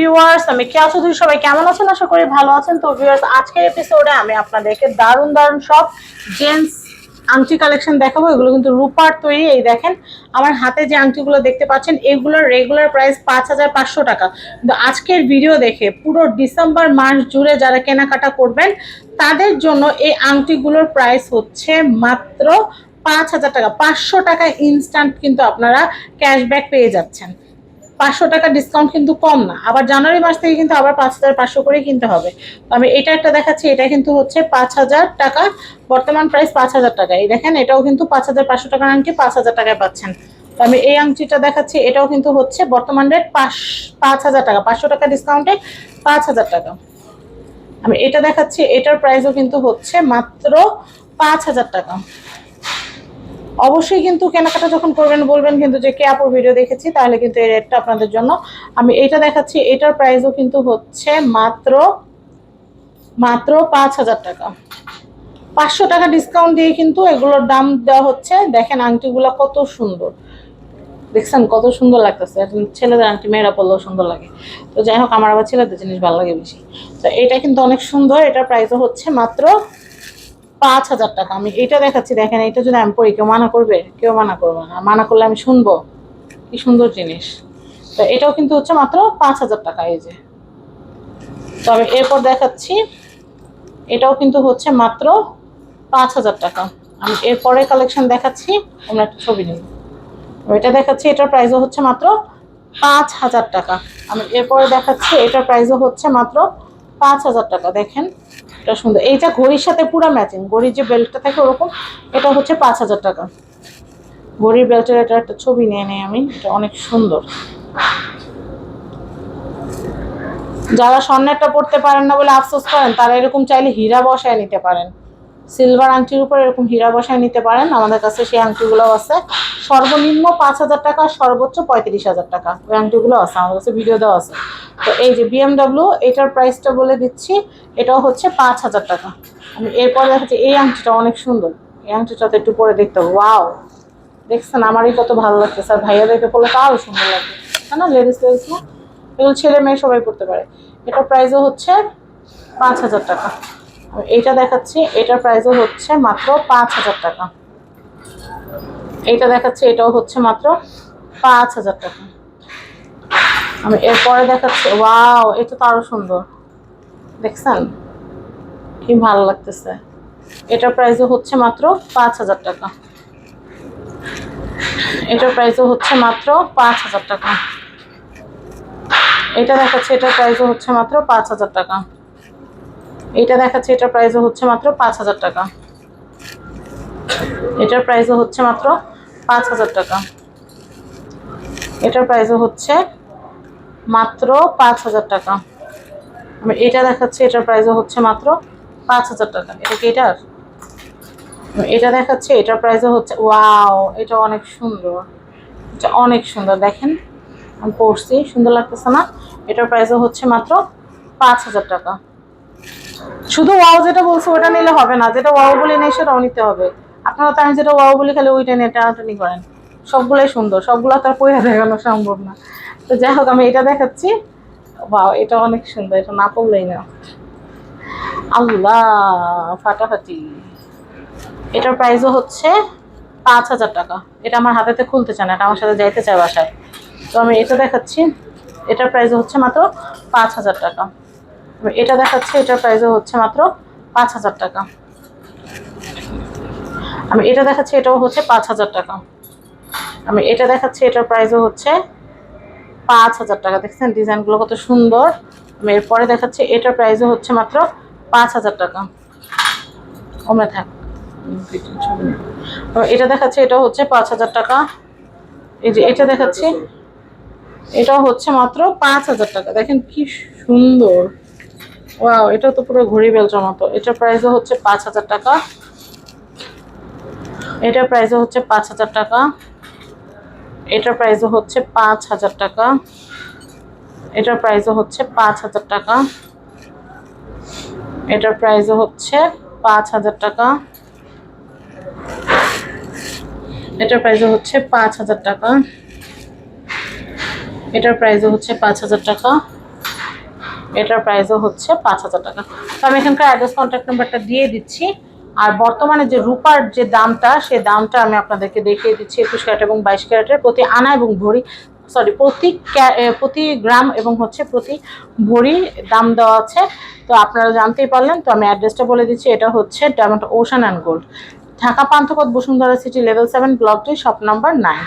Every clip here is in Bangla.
ভিউয়ার্স আমি কেয়া চৌধুরী সবাই কেমন আছেন? আশা করি ভালো আছেন। তো ভিউয়ার্স আজকের এপিসোডে আমি আপনাদেরকে দারুণ দারুণ সব জেন্টস আংটি কালেকশন দেখাবো। এগুলো কিন্তু রূপার তৈরি, এই দেখেন। আমার হাতে যে আংটিগুলো দেখতে পাচ্ছেন, এগুলোর রেগুলার প্রাইস পাঁচ হাজার পাঁচশো টাকা। কিন্তু আজকের ভিডিও দেখে পুরো ডিসেম্বর মাস জুড়ে যারা কেনাকাটা করবেন, তাদের জন্য এই আংটিগুলোর প্রাইস হচ্ছে মাত্র পাঁচ হাজার টাকা। পাঁচশো টাকা ইনস্ট্যান্ট কিন্তু আপনারা ক্যাশব্যাক পেয়ে যাচ্ছেন। পাঁচশো টাকা ডিসকাউন্ট কিন্তু কম না। আবার জানুয়ারি মাস থেকে কিন্তু আবার পাঁচ হাজার পাঁচশো করে কিনতে হবে। তো আমি এটা একটা দেখাচ্ছি, এটা কিন্তু হচ্ছে পাঁচ হাজার টাকা। বর্তমান প্রাইস পাঁচ হাজার টাকা। এই দেখেন, এটাও কিন্তু পাঁচ হাজার পাঁচশো টাকার আংটি পাঁচ হাজার টাকায় পাচ্ছেন। তো আমি এই আংটিটা দেখাচ্ছি, এটাও কিন্তু হচ্ছে বর্তমান রেট পাঁচ পাঁচ হাজার টাকা। পাঁচশো টাকা ডিসকাউন্টে পাঁচ হাজার টাকা। আমি এটা দেখাচ্ছি, এটার প্রাইসও কিন্তু হচ্ছে মাত্র পাঁচ হাজার টাকা। অবশ্যই কিন্তু কেনাকাটা যখন করবেন, বলবেন কিন্তু যে, কে আপুর ভিডিও দেখেছি? তাহলে কিন্তু এই রেটটা আপনাদের জন্য। আমি এটা দেখাচ্ছি, এটার প্রাইসও কিন্তু হচ্ছে মাত্র মাত্র পাঁচ হাজার টাকা। পাঁচশো টাকা ডিসকাউন্ট দিয়ে কিন্তু এগুলোর দাম দেওয়া হচ্ছে। দেখেন আংটিগুলো কত সুন্দর। দেখছেন কত সুন্দর লাগতেছে। ছেলেদের আংটি, মেয়েরা পড়লেও সুন্দর লাগে। তো যাই হোক, আমার আবার ছেলেদের জিনিস ভালো লাগে বেশি। তো এটা কিন্তু অনেক সুন্দর। এটার প্রাইসও হচ্ছে মাত্র পাঁচ হাজার টাকা। আমি এটা দেখাচ্ছি, দেখেন, এটা যদি আমি পড়ি, কেউ মানা করবে? কেউ মানা করবে না। মানা করলে আমি শুনব। কি সুন্দর জিনিস। তো এটাও কিন্তু হচ্ছে মাত্র পাঁচ হাজার টাকা এই যে। তবে এরপর দেখাচ্ছি, এটাও কিন্তু হচ্ছে মাত্র পাঁচ হাজার টাকা। আমি এরপরে কালেকশন দেখাচ্ছি, আমরা একটা ছবি নিব এটা দেখাচ্ছি, এটার প্রাইসও হচ্ছে মাত্র পাঁচ হাজার টাকা। আমি এরপরে দেখাচ্ছি, এটার প্রাইসও হচ্ছে মাত্র পাঁচ হাজার টাকা। দেখেন এটা সুন্দর। এইটা ঘড়ির সাথে পুরো ম্যাচিং ঘড়ির যে বেল্টটা থাকে ওরকম, এটা হচ্ছে পাঁচ হাজার টাকা। ঘড়ির বেল্টের এটা একটা ছবি নিয়ে নেই আমি, এটা অনেক সুন্দর। যারা স্বর্ণেরটা পড়তে পারেন না বলে আফসোস করেন, তারা এরকম চাইলে হীরা বসায় নিতে পারেন। সিলভার আংটির উপর এরকম হীরা বসায় নিতে পারেন। আমাদের কাছে সেই আংটিগুলো আছে। সর্বনিম্ন পাঁচ হাজার টাকা, সর্বোচ্চ পঁয়ত্রিশ হাজার টাকা। ওই আংটিগুলো আছে, আমাদের কাছে ভিডিও দেওয়া আছে। তো এই যে বিএমডাব্লিউ এটার প্রাইসটা বলে দিচ্ছি, এটাও হচ্ছে পাঁচ হাজার টাকা। আমি এরপর দেখাচ্ছি, এই আংটিটা অনেক সুন্দর। এই আংটিটা তো একটু পরে দেখতে হবে। ওয়াও দেখছেন, আমারই কত ভালো লাগতেছে আর ভাইয়াদেরকে পড়লে তো আরও সুন্দর লাগবে। তাই না? লেডিস লেডিস না? এগুলো ছেলে মেয়ে সবাই পড়তে পারে। এটার প্রাইসও হচ্ছে পাঁচ হাজার টাকা। আমি এইটা দেখাচ্ছি, এটার প্রাইসও হচ্ছে মাত্র পাঁচ হাজার টাকা। এইটা দেখাচ্ছি, এটাও হচ্ছে মাত্র পাঁচ হাজার টাকা। আমি এরপরে দেখাচ্ছি, ওয়াও, এটা তো আরও সুন্দর। দেখছেন? কি ভালো লাগতেছে। এটার প্রাইসও হচ্ছে মাত্র পাঁচ হাজার টাকা। এটার প্রাইসও হচ্ছে মাত্র পাঁচ হাজার টাকা। এটা দেখাচ্ছে, এটার প্রাইসও হচ্ছে মাত্র পাঁচ হাজার টাকা। এটা দেখাচ্ছে, এটার প্রাইসও হচ্ছে মাত্র পাঁচ হাজার টাকা। এটার প্রাইসও হচ্ছে মাত্র পাঁচ হাজার টাকা। এটার প্রাইসও হচ্ছে মাত্র পাঁচ হাজার টাকা। এটা দেখাচ্ছি, এটার প্রাইসও হচ্ছে মাত্র পাঁচ হাজার টাকা। এটা কি এটার? এটা দেখাচ্ছে, এটার প্রাইসও হচ্ছে ওয়াও এটা অনেক সুন্দর। এটা অনেক সুন্দর, দেখেন, আমি পড়ছি, সুন্দর লাগতেছে না। এটার প্রাইসও হচ্ছে মাত্র পাঁচ হাজার টাকা। শুধু ওয়াও যেটা বলছো, ওটা নিলে হবে না। যেটা ওয়াও বলে নেই, সেটাও নিতে হবে। আপনারা তো আমি যেটা ওয়াও বলি, খালি ওইটা নিয়ে টানাটানি করেন। সবগুলোই সুন্দর। সবগুলো তার পয়সা দেখানো সম্ভব না। তো যাই হোক, আমি এটা দেখাচ্ছি। ওয়াও, এটা অনেক সুন্দর। এটা না পড়লেই না। আল্লাহ, ফাটাফাটি। এটার প্রাইসও হচ্ছে পাঁচ হাজার টাকা। এটা আমার হাতেতে খুলতে চায় না, এটা আমার সাথে যাইতে চায় বাসায়। তো আমি এটা দেখাচ্ছি। এটার প্রাইসও হচ্ছে মাত্র পাঁচ হাজার টাকা। এটা দেখাচ্ছি, এটার প্রাইসও হচ্ছে মাত্র পাঁচ হাজার টাকা। আমি এটা দেখাচ্ছি, এটাও হচ্ছে পাঁচ হাজার টাকা। আমি এটা দেখাচ্ছি, এটার প্রাইসও হচ্ছে পাঁচ হাজার টাকা। দেখছেন, ডিজাইনগুলো কত সুন্দর। আমি এরপরে দেখাচ্ছি, এটার প্রাইসও হচ্ছে মাত্র পাঁচ হাজার টাকা। ওমরা থাক। এটা দেখাচ্ছি, এটাও হচ্ছে পাঁচ হাজার টাকা। এই যে এটা দেখাচ্ছি, এটাও হচ্ছে মাত্র পাঁচ হাজার টাকা। দেখেন কি সুন্দর। ওয়াও এটা তো পুরো ঘড়ি বেলচার মতো। এটার প্রাইসও হচ্ছে পাঁচ হাজার টাকা। এটার প্রাইসও হচ্ছে পাঁচ হাজার টাকা। এটার প্রাইসও হচ্ছে পাঁচ হাজার টাকা। এটার প্রাইসও হচ্ছে পাঁচ হাজার টাকা। এটার প্রাইসও হচ্ছে পাঁচ হাজার টাকা। এটার প্রাইসও হচ্ছে পাঁচ হাজার টাকা। এটার প্রাইসও হচ্ছে পাঁচ হাজার টাকা। এটার প্রাইসও হচ্ছে পাঁচ হাজার টাকা। তো আমি এখানকার অ্যাড্রেস কন্ট্যাক্ট নাম্বারটা দিয়ে দিচ্ছি। আর বর্তমানে যে রূপার যে দামটা সে দামটা আমি আপনাদেরকে দেখিয়ে দিচ্ছি, একুশ ক্যারেট এবং বাইশ ক্যারেটের প্রতি আনা এবং ভরি সরি প্রতি প্রতি গ্রাম এবং হচ্ছে প্রতি ভরি দাম দেওয়া আছে। তো আপনারা জানতেই পারলেন, তো আমি অ্যাড্রেসটা বলে দিচ্ছি। এটা হচ্ছে diamond ocean and gold Dhaka Panthapath Bashundhara city level seven block D shop number nine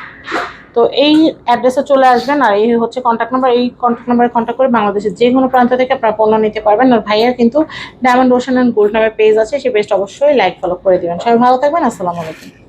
তো এই অ্যাড্রেসে চলে আসবেন আর এই হচ্ছে কন্ট্যাক্ট নাম্বার এই কন্ট্যাক্ট নাম্বারে কন্ট্যাক্ট করে বাংলাদেশের যে কোনো প্রান্ত থেকে আপনারা পণ্য নিতে পারবেন। আর ভাইয়ার কিন্তু ডায়মন্ড ওশান অ্যান্ড গোল্ড নামের পেজ আছে সেই পেজটা অবশ্যই লাইক ফলো করে দেবেন। সবাই ভালো থাকবেন, আসসালামু আলাইকুম।